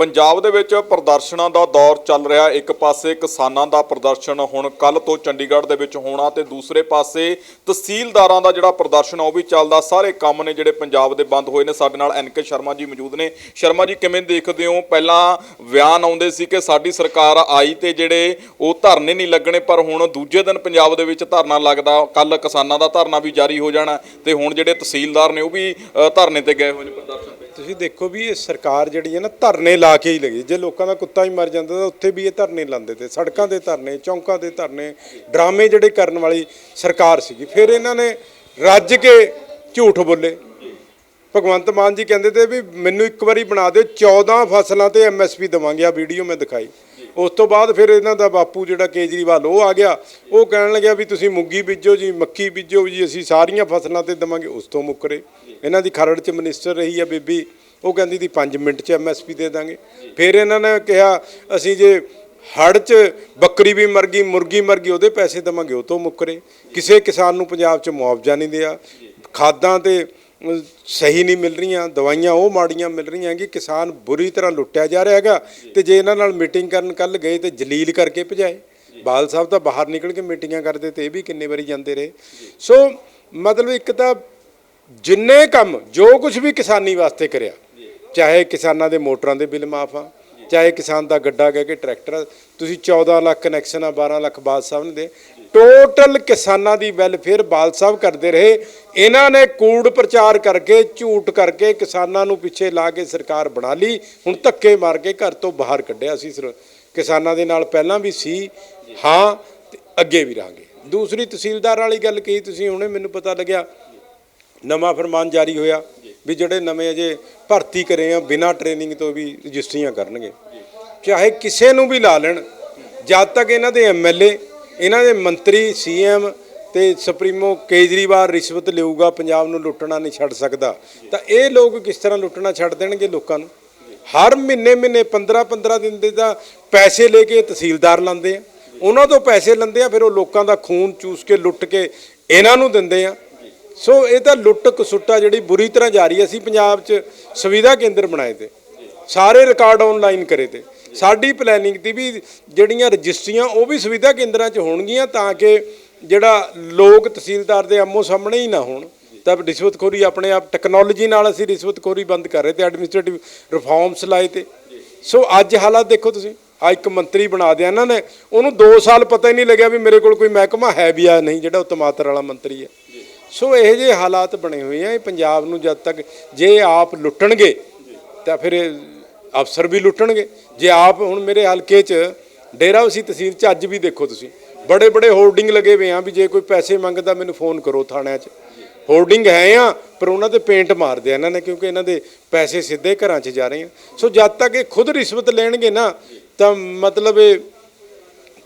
ਪੰਜਾਬ ਦੇ ਵਿੱਚ ਪ੍ਰਦਰਸ਼ਨਾਂ ਦਾ ਦੌਰ ਚੱਲ ਰਿਹਾ। ਇੱਕ ਪਾਸੇ ਕਿਸਾਨਾਂ ਦਾ ਪ੍ਰਦਰਸ਼ਨ ਹੁਣ ਕੱਲ ਤੋਂ ਚੰਡੀਗੜ੍ਹ ਦੇ ਵਿੱਚ ਹੋਣਾ ਤੇ ਦੂਸਰੇ ਪਾਸੇ ਤਹਿਸੀਲਦਾਰਾਂ ਦਾ ਜਿਹੜਾ ਪ੍ਰਦਰਸ਼ਨ ਉਹ ਵੀ ਚੱਲਦਾ। ਸਾਰੇ ਕੰਮ ਨੇ ਜਿਹੜੇ ਪੰਜਾਬ ਦੇ ਬੰਦ ਹੋਏ ਨੇ। ਸਾਡੇ ਨਾਲ ਐਨਕੇ ਸ਼ਰਮਾ ਜੀ ਮੌਜੂਦ ਨੇ। ਸ਼ਰਮਾ ਜੀ, ਕਿਵੇਂ ਦੇਖਦੇ ਹੋ? ਪਹਿਲਾਂ ਬਿਆਨ ਆਉਂਦੇ ਸੀ ਕਿ ਸਾਡੀ ਸਰਕਾਰ ਆਈ ਤੇ ਜਿਹੜੇ ਉਹ ਧਰਨੇ ਨਹੀਂ ਲੱਗਣੇ, ਪਰ ਹੁਣ ਦੂਜੇ ਦਿਨ ਪੰਜਾਬ ਦੇ ਵਿੱਚ ਧਰਨਾ ਲੱਗਦਾ। ਕੱਲ ਕਿਸਾਨਾਂ ਦਾ ਧਰਨਾ ਵੀ ਜਾਰੀ ਹੋ ਜਾਣਾ ਤੇ ਹੁਣ ਜਿਹੜੇ ਤਹਿਸੀਲਦਾਰ ਨੇ, ਉਹ ਵੀ ਧਰਨੇ ਤੇ ਗਏ ਹੋਏ ਨੇ ਪ੍ਰਦਰਸ਼ਨ ਤੇ। ਤੁਸੀਂ ਦੇਖੋ ਵੀ ਇਹ ਸਰਕਾਰ ਜਿਹੜੀ ਹੈ ਨਾ ਧਰਨੇ ਲਾ ਕੇ ਹੀ ਲੱਗੀ ਜੇ ਲੋਕਾਂ ਦਾ ਕੁੱਤਾ ਹੀ ਮਰ ਜਾਂਦਾ ਤਾਂ ਉੱਥੇ ਵੀ ਇਹ ਧਰਨੇ ਲਾਉਂਦੇ ਤੇ ਸੜਕਾਂ ਦੇ ਧਰਨੇ, ਚੌਂਕਾਂ ਦੇ ਧਰਨੇ, ਡਰਾਮੇ ਜਿਹੜੇ ਕਰਨ ਵਾਲੀ ਸਰਕਾਰ ਸੀਗੀ। ਫਿਰ ਇਹਨਾਂ ਨੇ ਰੱਜ ਕੇ ਝੂਠ ਬੋਲੇ। ਭਗਵੰਤ ਮਾਨ ਜੀ ਕਹਿੰਦੇ ਤੇ ਵੀ ਮੈਨੂੰ ਇੱਕ ਵਾਰੀ ਬਣਾ ਦਿਓ 14 ਫਸਲਾਂ ਤੇ ਐਮਐਸਪੀ ਦਵਾਂਗੇ ਆ ਵੀਡੀਓ ਮੈਂ ਦਿਖਾਈ। ਉਸ ਤੋਂ ਬਾਅਦ ਫਿਰ ਇਹਨਾਂ ਦਾ ਬਾਪੂ ਜਿਹੜਾ ਕੇਜਰੀਵਾਲ, ਉਹ ਆ ਗਿਆ। ਉਹ ਕਹਿਣ ਲੱਗਿਆ ਵੀ ਤੁਸੀਂ ਮੁੱਗੀ ਬੀਜੋ ਜੀ, ਮੱਕੀ ਬੀਜੋ ਜੀ, ਅਸੀਂ ਸਾਰੀਆਂ ਫਸਲਾਂ ਤੇ ਦਵਾਂਗੇ, ਉਸ ਤੋਂ ਮੁੱਕਰੇ ਇਹਨਾਂ ਦੀ ਖਰੜ ਚ ਮਿਨਿਸਟਰ ਰਹੀ ਆ ਬੀਬੀ, ਉਹ ਕਹਿੰਦੀ ਦੀ 5 ਮਿੰਟ ਚ ਐਮਐਸਪੀ ਦੇ ਦਾਂਗੇ। ਫਿਰ ਇਹਨਾਂ ਨੇ ਕਿਹਾ, ਅਸੀਂ ਜੇ ਹੜ ਚ ਬੱਕਰੀ ਵੀ ਮਰ ਗਈ, ਮੁਰਗੀ ਮਰ ਗਈ, ਉਹਦੇ ਪੈਸੇ ਦਵਾਂਗੇ, ਉਹ ਤੋਂ ਮੁੱਕਰੇ। ਕਿਸੇ ਕਿਸਾਨ ਨੂੰ ਪੰਜਾਬ ਚ ਮੁਆਵਜ਼ਾ ਨਹੀਂ ਦਿਆ। ਖਾਦਾਂ ਤੇ ਸਹੀ ਨਹੀਂ ਮਿਲ ਰਹੀਆਂ, ਦਵਾਈਆਂ ਉਹ ਮਾੜੀਆਂ ਮਿਲ ਰਹੀਆਂ ਕਿ ਕਿਸਾਨ ਬੁਰੀ ਤਰ੍ਹਾਂ ਲੁੱਟਿਆ ਜਾ ਰਿਹਾ ਹੈਗਾ ਤੇ ਜੇ ਇਹਨਾਂ ਨਾਲ ਮੀਟਿੰਗ ਕਰਨ ਕੱਲ ਗਏ ਤੇ ਜਲੀਲ ਕਰਕੇ ਭਜਾਏ। ਬਾਲ ਸਾਹਿਬ ਤਾਂ ਬਾਹਰ ਨਿਕਲ ਕੇ ਮੀਟਿੰਗਾਂ ਕਰਦੇ ਤੇ ਇਹ ਵੀ ਕਿੰਨੇ ਵਾਰੀ ਜਾਂਦੇ ਰਹੇ। ਸੋ ਮਤਲਬ ਇੱਕ ਤਾਂ ਜਿੰਨੇ ਕੰਮ ਜੋ ਕੁਝ ਵੀ ਕਿਸਾਨੀ ਵਾਸਤੇ ਕਰਿਆ ਚਾਹੇ ਕਿਸਾਨਾਂ ਦੇ ਮੋਟਰਾਂ ਦੇ ਬਿੱਲ ਮਾਫ ਆ ਚਾਹੇ ਕਿਸਾਨ ਦਾ ਗੱਡਾ ਕਹਿ ਕੇ ਟਰੈਕਟਰ ਆ, ਤੁਸੀਂ 14 ਲੱਖ ਕਨੈਕਸ਼ਨ ਆ 12 ਲੱਖ ਬਾਦ ਸਾਹਿਬ ਨੇ ਦੇ। ਟੋਟਲ ਕਿਸਾਨਾਂ ਦੀ ਵੈਲਫੇਅਰ ਬਾਲ ਸਾਹਿਬ ਕਰਦੇ ਰਹੇ। ਇਹਨਾਂ ਨੇ ਕੂੜ ਪ੍ਰਚਾਰ ਕਰਕੇ ਝੂਠ ਕਰਕੇ ਕਿਸਾਨਾਂ ਨੂੰ ਪਿੱਛੇ ਲਾ ਕੇ ਸਰਕਾਰ ਬਣਾ ਲਈ। ਹੁਣ ਧੱਕੇ ਮਾਰ ਕੇ ਘਰ ਤੋਂ ਬਾਹਰ ਕੱਢਿਆ ਸੀ ਸਿਰ- ਕਿਸਾਨਾਂ ਦੇ ਨਾਲ ਪਹਿਲਾਂ ਵੀ ਸੀ। ਹਾਂ ਤੇ ਅੱਗੇ ਵੀ ਰਹਾਂਗੇ। ਦੂਸਰੀ ਤਹਿਸੀਲਦਾਰ ਵਾਲੀ ਗੱਲ ਕਹੀ ਤੁਸੀਂ ਹੁਣੇ ਮੈਨੂੰ ਪਤਾ ਲੱਗਿਆ। ਨਵਾਂ ਫਰਮਾਨ ਜਾਰੀ ਹੋਇਆ ਵੀ ਜਿਹੜੇ ਨਵੇਂ ਅਜੇ ਭਰਤੀ ਕਰੇ ਆ ਬਿਨਾਂ ਟ੍ਰੇਨਿੰਗ ਤੋਂ ਵੀ ਰਜਿਸਟਰੀਆਂ ਕਰਨਗੇ। ਚਾਹੇ ਕਿਸੇ ਨੂੰ ਵੀ ਲਾ ਲੈਣ, ਜਦ ਤੱਕ ਇਹਨਾਂ ਦੇ ਐਮਐਲਏ ਇਹਨਾਂ ਦੇ ਮੰਤਰੀ ਸੀਐਮ ਤੇ ਸੁਪਰੀਮੋ ਕੇਜਰੀਵਾਲ ਰਿਸ਼ਵਤ ਲਊਗਾ, ਪੰਜਾਬ ਨੂੰ ਲੁੱਟਣਾ ਨਹੀਂ ਛੱਡ ਸਕਦਾ, ਤਾਂ ਇਹ ਲੋਕ ਕਿਸ ਤਰ੍ਹਾਂ ਲੁੱਟਣਾ ਛੱਡ ਦੇਣਗੇ ਲੋਕਾਂ ਨੂੰ? ਹਰ ਮਹੀਨੇ ਮਹੀਨੇ 15 15 ਦਿਨ ਦੇ ਤਾਂ ਪੈਸੇ ਲੈ ਕੇ ਤਹਿਸੀਲਦਾਰ ਲਾਉਂਦੇ ਆ। ਉਹਨਾਂ ਤੋਂ ਪੈਸੇ ਲੈਂਦੇ ਆ, ਫਿਰ ਉਹ ਲੋਕਾਂ ਦਾ ਖੂਨ ਚੂਸ ਕੇ ਲੁੱਟ ਕੇ ਇਹਨਾਂ ਨੂੰ ਦਿੰਦੇ ਆ। ਸੋ ਇਹ ਤਾਂ ਲੁੱਟ ਕਸੁੱਟਾ ਜਿਹੜੀ ਬੁਰੀ ਤਰ੍ਹਾਂ ਜਾਰੀ ਹੈ। ਅਸੀਂ ਪੰਜਾਬ 'ਚ ਸੁਵਿਧਾ ਕੇਂਦਰ ਬਣਾਏ ਤੇ, ਸਾਰੇ ਰਿਕਾਰਡ ਆਨਲਾਈਨ ਕਰੇ ਤੇ। ਸਾਡੀ ਪਲੈਨਿੰਗ ਦੀ ਵੀ ਜਿਹੜੀਆਂ ਰਜਿਸਟਰੀਆਂ, ਉਹ ਵੀ ਸੁਵਿਧਾ ਕੇਂਦਰਾਂ 'ਚ ਹੋਣਗੀਆਂ ਤਾਂ ਕਿ ਜਿਹੜਾ ਲੋਕ ਤਹਿਸੀਲਦਾਰ ਦੇ ਆਮੋ ਸਾਹਮਣੇ ਹੀ ਨਾ ਹੋਣ। ਤਾਂ ਰਿਸ਼ਵਤਖੋਰੀ ਆਪਣੇ ਆਪ ਟੈਕਨੋਲੋਜੀ ਨਾਲ ਅਸੀਂ ਰਿਸ਼ਵਤਖੋਰੀ ਬੰਦ ਕਰ ਰਹੇ ਤੇ ਐਡਮਿਨਿਸਟ੍ਰੇਟਿਵ ਰਿਫਾਰਮਸ ਲਾਏ ਤੇ। ਸੋ ਅੱਜ ਹਾਲਾਤ ਦੇਖੋ ਤੁਸੀਂ ਆ ਇੱਕ ਮੰਤਰੀ ਬਣਾ ਦਿਆ ਇਹਨਾਂ ਨੇ। ਉਹਨੂੰ 2 ਸਾਲ ਪਤਾ ਹੀ ਨਹੀਂ ਲੱਗਿਆ ਵੀ ਮੇਰੇ ਕੋਲ ਕੋਈ ਮਹਿਕਮਾ ਹੈ ਵੀ ਆ ਨਹੀਂ, ਜਿਹੜਾ ਉਹ ਤਮਾਤਰ ਵਾਲਾ ਮੰਤਰੀ ਹੈ। ਸੋ ਇਹੋ ਜਿਹੇ ਹਾਲਾਤ ਬਣੇ ਹੋਏ ਆ, ਇਹ ਪੰਜਾਬ ਨੂੰ ਜਦ ਤੱਕ ਜੇ ਆਪ ਲੁੱਟਣਗੇ, ਤਾਂ ਫਿਰ ਅਫਸਰ ਵੀ ਲੁੱਟਣਗੇ। ਜੇ ਆਪ ਹੁਣ ਮੇਰੇ ਹਲਕੇ 'ਚ ਡੇਰਾ ਡੇਰਾਵਸੀ ਤਹਿਸੀਲ 'ਚ ਅੱਜ ਵੀ ਦੇਖੋ ਤੁਸੀਂ, ਬੜੇ ਬੜੇ ਹੋਰਡਿੰਗ ਲੱਗੇ ਹੋਏ ਆ ਵੀ ਜੇ ਕੋਈ ਪੈਸੇ ਮੰਗਦਾ ਮੈਨੂੰ ਫੋਨ ਕਰੋ ਥਾਣਿਆਂ 'ਚ। ਹੋਰਡਿੰਗ ਹੈ ਆ, ਪਰ ਉਹਨਾਂ ਤੇ ਪੇਂਟ ਮਾਰਦੇ ਆ ਇਹਨਾਂ ਨੇ, ਕਿਉਂਕਿ ਇਹਨਾਂ ਦੇ ਪੈਸੇ ਸਿੱਧੇ ਘਰਾਂ 'ਚ ਜਾ ਰਹੇ ਆ। ਸੋ ਜਦ ਤੱਕ ਇਹ ਖੁਦ ਰਿਸ਼ਵਤ ਲੈਣਗੇ ਨਾ, ਤਾਂ ਮਤਲਬ ਇਹ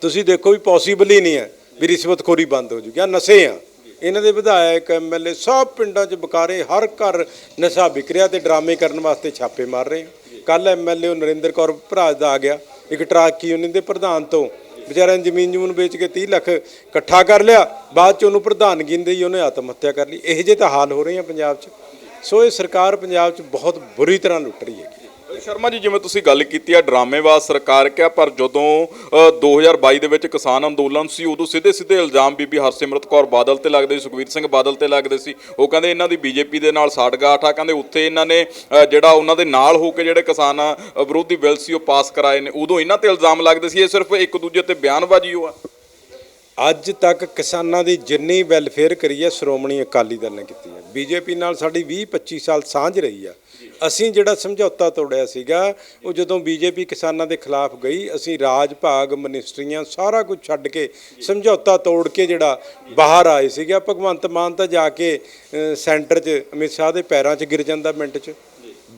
ਤੁਸੀਂ ਦੇਖੋ ਵੀ ਪੋਸੀਬਲ ਹੀ ਨਹੀਂ ਹੈ ਵੀ ਰਿਸ਼ਵਤਖੋਰੀ ਬੰਦ ਹੋ ਜੂਗੀ। ਆ ਨਸ਼ੇ ਆ। ਇਹਨਾਂ ਦੇ ਵਿਧਾਇਕ ਐਮਐਲਏ ਸਭ ਪਿੰਡਾਂ 'ਚ ਬਕਾਰੇ ਹਰ ਘਰ ਨਸ਼ਾ ਵਿਕਰਿਆ ਰਿਹਾ ਤੇ ਡਰਾਮੇ ਕਰਨ ਵਾਸਤੇ ਛਾਪੇ ਮਾਰ ਰਹੇ ਆ ਕੱਲ ਐਮਐਲਏ ਉਹ ਨਰਿੰਦਰ ਕੌਰ ਭਰਾਜ ਦਾ ਆ ਗਿਆ, ਇੱਕ ਟਰਾਕੀ ਯੂਨੀਅਨ ਦੇ ਪ੍ਰਧਾਨ ਤੋਂ। ਵਿਚਾਰਿਆਂ ਨੇ ਜ਼ਮੀਨ ਜਮੂਨ ਵੇਚ ਕੇ 30 ਲੱਖ ਇਕੱਠਾ ਕਰ ਲਿਆ, ਬਾਅਦ 'ਚ ਉਹਨੂੰ ਪ੍ਰਧਾਨਗੀ ਨਹੀਂ ਦੇਈ ਉਹਨੇ ਆਤਮ ਹੱਤਿਆ ਕਰ ਲਈ। ਇਹੋ ਜਿਹੇ ਤਾਂ ਹਾਲ ਹੋ ਰਹੇ ਆ ਪੰਜਾਬ 'ਚ। ਸੋ ਇਹ ਸਰਕਾਰ ਪੰਜਾਬ 'ਚ ਬਹੁਤ ਬੁਰੀ ਤਰ੍ਹਾਂ ਲੁੱਟ ਰਹੀ ਹੈਗੀ। ਸ਼ਰਮਾ ਜੀ ਜਿਵੇਂ ਤੁਸੀਂ ਗੱਲ ਕੀਤੀ ਆ ਡਰਾਮੇਬਾਜ਼ ਸਰਕਾਰ ਕਿਹਾ ਪਰ ਜਦੋਂ ਅ, 2022 ਦੇ ਵਿੱਚ ਕਿਸਾਨ ਅੰਦੋਲਨ ਸੀ ਉਦੋਂ ਸਿੱਧੇ ਸਿੱਧੇ ਇਲਜ਼ਾਮ ਬੀਬੀ ਹਰਸਿਮਰਤ ਕੌਰ ਬਾਦਲ ਤੇ ਲੱਗਦੇ ਸੀ ਸੁਖਵੀਰ ਸਿੰਘ ਬਾਦਲ ਤੇ ਲੱਗਦੇ ਸੀ। ਉਹ ਕਹਿੰਦੇ ਇਹਨਾਂ ਦੀ ਬੀਜੇਪੀ ਦੇ ਨਾਲ ਸਾਠਗਾਠ ਆ ਕਹਿੰਦੇ ਉੱਥੇ ਇਹਨਾਂ ਨੇ ਜਿਹੜਾ ਉਹਨਾਂ ਦੇ ਨਾਲ ਹੋ ਕੇ ਜਿਹੜੇ ਕਿਸਾਨ ਵਿਰੋਧੀ ਬਿੱਲ ਸੀ ਉਹ ਪਾਸ ਕਰਾਏ ਨੇ। ਉਦੋਂ ਇਹਨਾਂ ਤੇ ਇਲਜ਼ਾਮ ਲੱਗਦੇ ਸੀ ਇਹ ਸਿਰਫ ਇੱਕ ਦੂਜੇ ਤੇ ਬਿਆਨਬਾਜ਼ੀ ਉਹ ਆ। ਅੱਜ ਤੱਕ ਕਿਸਾਨਾਂ ਦੀ ਜਿੰਨੀ ਵੈਲਫੇਅਰ ਕਰੀ ਹੈ, ਸ਼੍ਰੋਮਣੀ ਅਕਾਲੀ ਦਲ ਨੇ ਕੀਤੀ ਹੈ। ਬੀਜੇਪੀ ਨਾਲ ਸਾਡੀ 20 25 ਸਾਲ ਸਾਂਝ ਰਹੀ ਆ। ਅਸੀਂ ਜਿਹੜਾ ਸਮਝੌਤਾ ਤੋੜਿਆ ਸੀਗਾ, ਉਹ ਜਦੋਂ ਬੀਜੇਪੀ ਕਿਸਾਨਾਂ ਦੇ ਖਿਲਾਫ ਗਈ, ਅਸੀਂ ਰਾਜ ਭਾਗ ਮਨਿਸਟਰੀਆਂ ਸਾਰਾ ਕੁਝ ਛੱਡ ਕੇ ਸਮਝੌਤਾ ਤੋੜ ਕੇ ਜਿਹੜਾ ਬਾਹਰ ਆਏ ਸੀਗਾ। ਭਗਵੰਤ ਮਾਨ ਤਾਂ ਜਾ ਕੇ ਸੈਂਟਰ 'ਚ ਅਮਿਤ ਸ਼ਾਹ ਦੇ ਪੈਰਾਂ 'ਚ ਗਿਰ ਜਾਂਦਾ, ਮਿੰਟ 'ਚ।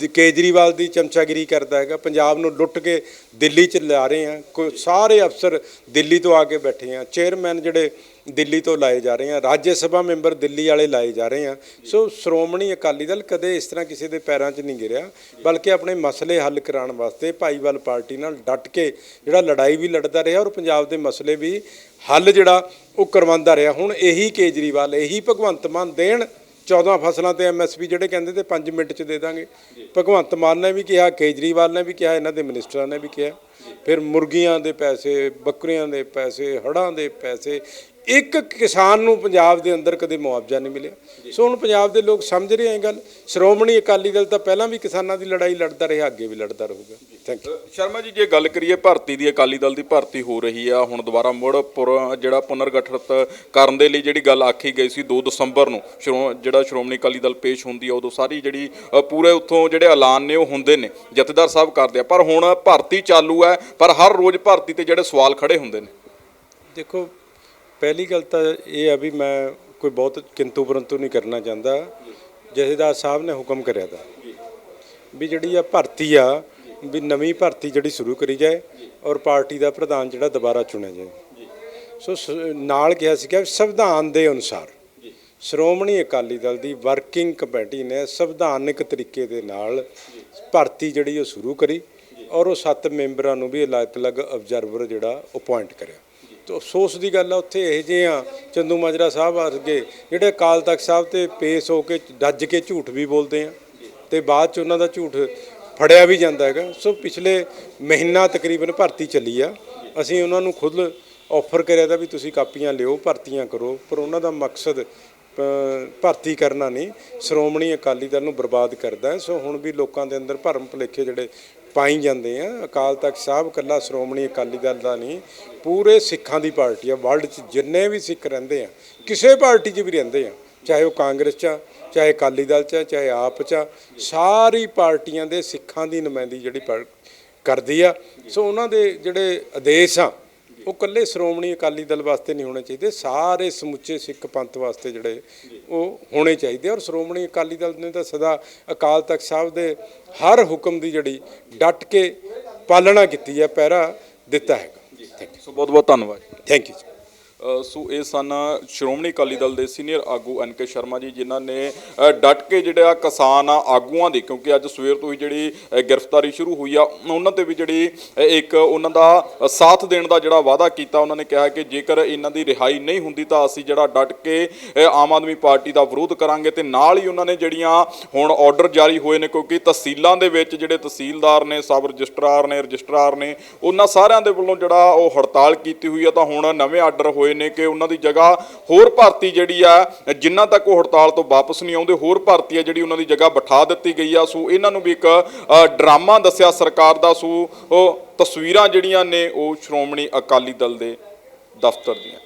ਕੇਜਰੀਵਾਲ ਦੀ ਚਮਚਾਗਿਰੀ ਕਰਦਾ ਹੈਗਾ। ਪੰਜਾਬ ਨੂੰ ਲੁੱਟ ਕੇ ਦਿੱਲੀ ਚ ਲਿਆ ਰਹੇ ਆ ਕੋਈ ਸਾਰੇ ਅਫਸਰ ਦਿੱਲੀ ਤੋਂ ਆ ਕੇ ਬੈਠੇ ਆ ਚੇਅਰਮੈਨ ਜਿਹੜੇ ਦਿੱਲੀ ਤੋਂ ਲਾਏ ਜਾ ਰਹੇ ਆ ਰਾਜ ਸਭਾ ਮੈਂਬਰ ਦਿੱਲੀ ਵਾਲੇ ਲਾਏ ਜਾ ਰਹੇ ਆ ਸੋ ਸ਼੍ਰੋਮਣੀ ਅਕਾਲੀ ਦਲ ਕਦੇ ਇਸ ਤਰ੍ਹਾਂ ਕਿਸੇ ਦੇ ਪੈਰਾਂ 'ਚ ਨਹੀਂ ਗਿਰਿਆ, ਬਲਕਿ ਆਪਣੇ ਮਸਲੇ ਹੱਲ ਕਰਾਉਣ ਵਾਸਤੇ ਭਾਈਵਾਲ ਪਾਰਟੀ ਨਾਲ ਡਟ ਕੇ ਜਿਹੜਾ ਲੜਾਈ ਵੀ ਲੜਦਾ ਰਿਹਾ ਔਰ ਪੰਜਾਬ ਦੇ ਮਸਲੇ ਵੀ ਹੱਲ ਜਿਹੜਾ ਉਹ ਕਰਵਾਉਂਦਾ ਰਿਹਾ। ਹੁਣ ਇਹੀ ਕੇਜਰੀਵਾਲ, ਇਹੀ ਭਗਵੰਤ ਮਾਨ ਦੇਣ 14 ਫਸਲਾਂ ਤੇ ਐਮਐਸਪੀ ਜਿਹੜੇ ਕਹਿੰਦੇ ਤੇ 5 ਮਿੰਟ ਚ ਦੇ ਦਾਂਗੇ। ਭਗਵੰਤ ਮਾਨ ਨੇ ਵੀ ਕਿਹਾ, ਕੇਜਰੀਵਾਲ ਨੇ ਵੀ ਕਿਹਾ, ਇਹਨਾਂ ਦੇ ਮਿਨਿਸਟਰਾਂ ਨੇ ਵੀ ਕਿਹਾ। ਫਿਰ ਮੁਰਗੀਆਂ ਦੇ ਪੈਸੇ ਬੱਕਰੀਆਂ ਦੇ ਪੈਸੇ ਹੜਾਂ ਦੇ ਪੈਸੇ ਇੱਕ ਕਿਸਾਨ ਨੂੰ ਪੰਜਾਬ ਦੇ ਅੰਦਰ ਕਦੇ ਮੁਆਵਜ਼ਾ ਨਹੀਂ ਮਿਲਿਆ। ਸੋ ਹੁਣ ਪੰਜਾਬ ਦੇ ਲੋਕ ਸਮਝ ਰਹੇ ਆ ਗੱਲ। ਸ਼੍ਰੋਮਣੀ ਅਕਾਲੀ ਦਲ ਤਾਂ ਪਹਿਲਾਂ ਵੀ ਕਿਸਾਨਾਂ ਦੀ ਲੜਾਈ ਲੜਦਾ ਰਿਹਾ ਅੱਗੇ ਵੀ ਲੜਦਾ ਰਹੂਗਾ। ਥੈਂਕ ਯੂ ਸ਼ਰਮਾ ਜੀ ਜੇ ਗੱਲ ਕਰੀਏ ਭਰਤੀ ਦੀ ਅਕਾਲੀ ਦਲ ਦੀ ਭਰਤੀ ਹੋ ਰਹੀ ਆ ਹੁਣ ਦੁਬਾਰਾ ਮੁੜ ਪੁਰ- ਜਿਹੜਾ ਪੁਨਰਗਠਿਤ ਕਰਨ ਦੇ ਲਈ ਜਿਹੜੀ ਗੱਲ ਆਖੀ ਗਈ ਸੀ 2 ਦਸੰਬਰ ਨੂੰ ਸ਼੍ਰੋ- ਜਿਹੜਾ ਸ਼੍ਰੋਮਣੀ ਅਕਾਲੀ ਦਲ ਪੇਸ਼ ਹੁੰਦੀ ਆ ਉਦੋਂ ਸਾਰੀ ਜਿਹੜੀ ਪੂਰੇ ਉੱਥੋਂ ਜਿਹੜੇ ਐਲਾਨ ਨੇ ਉਹ ਹੁੰਦੇ ਨੇ ਜਥੇਦਾਰ ਸਾਹਿਬ ਕਰਦੇ ਆ। ਪਰ ਹੁਣ ਭਰਤੀ ਚਾਲੂ ਹੈ, ਪਰ ਹਰ ਰੋਜ਼ ਭਰਤੀ ਤੇ ਜਿਹੜੇ ਸਵਾਲ ਖੜੇ ਹੁੰਦੇ ਨੇ। ਦੇਖੋ, ਪਹਿਲੀ ਗੱਲ ਤਾਂ ਇਹ ਆ ਵੀ ਮੈਂ ਕੋਈ ਬਹੁਤ ਕਿੰਤੂ ਪਰੰਤੂ ਨਹੀਂ ਕਰਨਾ ਚਾਹੁੰਦਾ। ਜਥੇਦਾਰ ਸਾਹਿਬ ਨੇ ਹੁਕਮ ਕਰਿਆ ਤਾ ਵੀ ਜਿਹੜੀ ਆ ਭਰਤੀ ਆ, ਵੀ ਨਵੀਂ ਭਰਤੀ ਜਿਹੜੀ ਸ਼ੁਰੂ ਕਰੀ ਜਾਏ ਔਰ ਪਾਰਟੀ ਦਾ ਪ੍ਰਧਾਨ ਜਿਹੜਾ ਦੁਬਾਰਾ ਚੁਣਿਆ ਜਾਏ। ਸੋ ਸ- ਨਾਲ ਕਿਹਾ ਸੀਗਾ ਵੀ ਸੰਵਿਧਾਨ ਦੇ ਅਨੁਸਾਰ ਸ਼੍ਰੋਮਣੀ ਅਕਾਲੀ ਦਲ ਦੀ ਵਰਕਿੰਗ ਕਮੇਟੀ ਨੇ ਸੰਵਿਧਾਨਿਕ ਤਰੀਕੇ ਦੇ ਨਾਲ ਭਰਤੀ ਜਿਹੜੀ ਉਹ ਸ਼ੁਰੂ ਕਰੀ। ਔਰ ਉਹ ਸੱਤ ਮੈਂਬਰਾਂ ਨੂੰ ਵੀ ਅਲੱਗ-ਅਲੱਗ ਅਬਜ਼ਰਵਰ ਜਿਹੜਾ ਅਪਾਇੰਟ ਕਰਿਆ। ਤੋ ਅਫਸੋਸ ਦੀ ਗੱਲ ਆ, ਉੱਥੇ ਇਹ ਜਿਹੇ ਆ, ਚੰਦੂ ਮਾਜਰਾ ਸਾਹਿਬ ਵਰਗੇ, ਜਿਹੜੇ ਅਕਾਲ ਤਖਤ ਸਾਹਿਬ ਤੇ ਪੇਸ਼ ਹੋ ਕੇ ਡੱਜ ਕੇ ਝੂਠ ਵੀ ਬੋਲਦੇ ਆ, ਤੇ ਬਾਅਦ ਚ ਉਹਨਾਂ ਦਾ ਝੂਠ ਫੜਿਆ ਵੀ ਜਾਂਦਾ ਹੈਗਾ। ਸੋ ਪਿਛਲੇ ਮਹੀਨਾ ਤਕਰੀਬਨ ਭਰਤੀ ਚੱਲੀ ਆ। ਅਸੀਂ ਉਹਨਾਂ ਨੂੰ ਖੁਦ ਆਫਰ ਕਰਿਆ ਤਾਂ ਵੀ ਤੁਸੀਂ ਕਾਪੀਆਂ ਲਿਓ, ਭਰਤੀਆਂ ਕਰੋ, ਪਰ ਉਹਨਾਂ ਦਾ ਮਕਸਦ ਭਰਤੀ ਕਰਨਾ ਨਹੀਂ। ਸ਼੍ਰੋਮਣੀ ਅਕਾਲੀ ਦਲ ਨੂੰ ਬਰਬਾਦ ਕਰਦਾ ਸੋ ਹੁਣ ਵੀ ਲੋਕਾਂ ਦੇ ਅੰਦਰ ਭਰਮ ਭੁਲੇਖੇ ਜਿਹੜੇ ਪਾਈ ਜਾਂਦੇ ਆ। ਅਕਾਲ ਤਖਤ ਸਾਹਿਬ, ਕੱਲਾ ਸ਼੍ਰੋਮਣੀ ਅਕਾਲੀ ਦਲ ਦਾ ਨਹੀਂ, ਪੂਰੇ ਸਿੱਖਾਂ ਦੀ ਪਾਰਟੀ ਆ। ਵਰਲਡ 'ਚ ਜਿੰਨੇ ਵੀ ਸਿੱਖ ਰਹਿੰਦੇ ਆ, ਕਿਸੇ ਪਾਰਟੀ 'ਚ ਵੀ ਰਹਿੰਦੇ ਆ। ਚਾਹੇ ਉਹ ਕਾਂਗਰਸ 'ਚ ਆ, ਚਾਹੇ ਅਕਾਲੀ ਦਲ 'ਚ ਆ, ਚਾਹੇ ਆਪ 'ਚ ਆ, ਸਾਰੀ ਪਾਰਟੀਆਂ ਦੇ ਸਿੱਖਾਂ ਦੀ ਨੁਮਾਇੰਦੀ ਜਿਹੜੀ ਪਰ- ਕਰਦੀ ਆ। ਸੋ ਉਹਨਾਂ ਦੇ ਜਿਹੜੇ ਆਦੇਸ਼ ਆ ਉਹ ਕੱਲੇ ਸ਼੍ਰੋਮਣੀ ਅਕਾਲੀ ਦਲ ਵਾਸਤੇ ਨਹੀਂ ਹੋਣੇ ਚਾਹੀਦੇ ਸਾਰੇ ਸਮੁੱਚੇ ਸਿੱਖ ਪੰਥ ਵਾਸਤੇ ਜਿਹੜੇ ਉਹ ਹੋਣੇ ਚਾਹੀਦੇ ਔਰ ਸ਼੍ਰੋਮਣੀ ਅਕਾਲੀ ਦਲ ਨੇ ਤਾਂ ਸਦਾ ਅਕਾਲ ਤਖਤ ਸਾਹਿਬ ਦੇ ਹਰ ਹੁਕਮ ਦੀ ਜਿਹੜੀ ਡਟ ਕੇ ਪਾਲਣਾ ਕੀਤੀ ਹੈ ਪਹਿਰਾ ਦਿੱਤਾ ਹੈਗਾ। ਸੋ ਬਹੁਤ ਬਹੁਤ ਧੰਨਵਾਦ ਥੈਂਕ ਯੂ ਸੋ ਇਹ ਸਨ ਸ਼੍ਰੋਮਣੀ ਅਕਾਲੀ ਦਲ ਦੇ ਸੀਨੀਅਰ ਆਗੂ ਐਨ ਕੇ ਸ਼ਰਮਾ ਜੀ ਜਿਨ੍ਹਾਂ ਨੇ ਅ, ਡਟ ਕੇ ਜਿਹੜਾ ਕਿਸਾਨ ਆ ਆਗੂਆਂ ਦੀ ਕਿਉਂਕਿ ਅੱਜ ਸਵੇਰ ਤੋਂ ਹੀ ਜਿਹੜੀ ਗ੍ਰਿਫਤਾਰੀ ਸ਼ੁਰੂ ਹੋਈ ਆ ਉਹਨਾਂ ਤੇ ਵੀ ਜਿਹੜੀ ਇੱਕ ਉਹਨਾਂ ਦਾ ਸਾਥ ਦੇਣ ਦਾ ਜਿਹੜਾ ਵਾਅਦਾ ਕੀਤਾ ਉਹਨਾਂ ਨੇ ਕਿਹਾ ਕਿ ਜੇਕਰ ਇਹਨਾਂ ਦੀ ਰਿਹਾਈ ਨਹੀਂ ਹੁੰਦੀ ਤਾਂ ਅਸੀਂ ਜਿਹੜਾ ਡਟ ਕੇ ਆਮ ਆਦਮੀ ਪਾਰਟੀ ਦਾ ਵਿਰੋਧ ਕਰਾਂਗੇ ਤੇ ਨਾਲ ਹੀ ਉਹਨਾਂ ਨੇ ਜਿਹੜੀਆਂ ਹੁਣ ਆਰਡਰ ਜਾਰੀ ਹੋਏ ਨੇ ਕਿਉਂਕਿ ਤਹਿਸੀਲਾਂ ਦੇ ਵਿੱਚ ਜਿਹੜੇ ਤਹਿਸੀਲਦਾਰ ਨੇ ਸਬ ਰਜਿਸਟਰਾਰ ਨੇ ਰਜਿਸਟਰਾਰ ਨੇ ਉਹਨਾਂ ਸਾਰਿਆਂ ਦੇ ਵੱਲੋਂ ਜਿਹੜਾ ਉਹ ਹੜਤਾਲ ਕੀਤੀ ਹੋਈ ਆ ਤਾਂ ਹੁਣ ਨਵੇਂ ਆਰਡਰ ਹੋਏ ਨੇ ਕਿ ਉਹਨਾਂ ਦੀ ਜਗ੍ਹਾ ਹੋਰ ਭਰਤੀ ਜਿਹੜੀ ਆ, ਜਿੰਨਾ ਤੱਕ ਉਹ ਹੜਤਾਲ ਤੋਂ ਵਾਪਸ ਨਹੀਂ ਆਉਂਦੇ, ਹੋਰ ਭਰਤੀ ਆ ਜਿਹੜੀ ਉਹਨਾਂ ਦੀ ਜਗ੍ਹਾ ਬਿਠਾ ਦਿੱਤੀ ਗਈ ਆ। ਸੋ ਇਹਨਾਂ ਨੂੰ ਵੀ ਇੱਕ ਡਰਾਮਾ ਦੱਸਿਆ ਸਰਕਾਰ ਦਾ। ਸੋ ਉਹ ਤਸਵੀਰਾਂ ਜਿਹੜੀਆਂ ਨੇ ਉਹ ਸ਼੍ਰੋਮਣੀ ਅਕਾਲੀ ਦਲ ਦੇ ਦਫ਼ਤਰ ਦੀਆਂ।